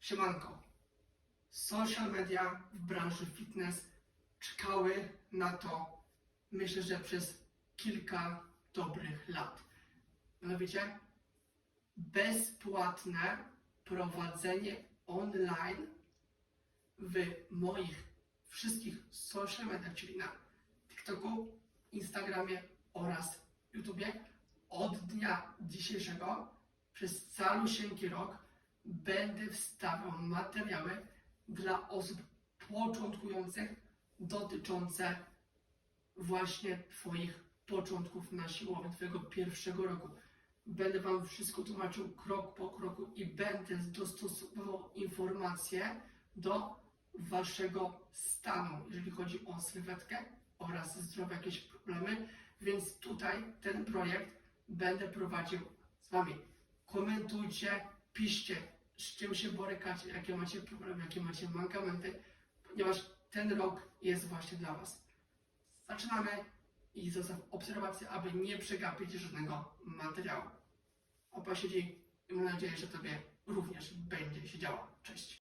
Siemanko. Social media w branży fitness czekały na to, myślę, że przez kilka dobrych lat. Mianowicie bezpłatne prowadzenie online w moich wszystkich social mediach, czyli na TikToku, Instagramie oraz YouTubie od dnia dzisiejszego przez calusieńki rok będę wstawiał materiały dla osób początkujących dotyczące właśnie Twoich początków na siłowni, Twojego pierwszego roku. Będę Wam wszystko tłumaczył krok po kroku i będę dostosowywał informacje do Waszego stanu, jeżeli chodzi o sylwetkę oraz zdrowie, jakieś problemy. Więc tutaj ten projekt będę prowadził z Wami. Komentujcie, piszcie, z czym się borykacie, jakie macie problemy, jakie macie mankamenty, ponieważ ten rok jest właśnie dla Was. Zaczynamy i zostaw obserwację, aby nie przegapić żadnego materiału. Opa siedzi i mam nadzieję, że Tobie również będzie się działo. Cześć.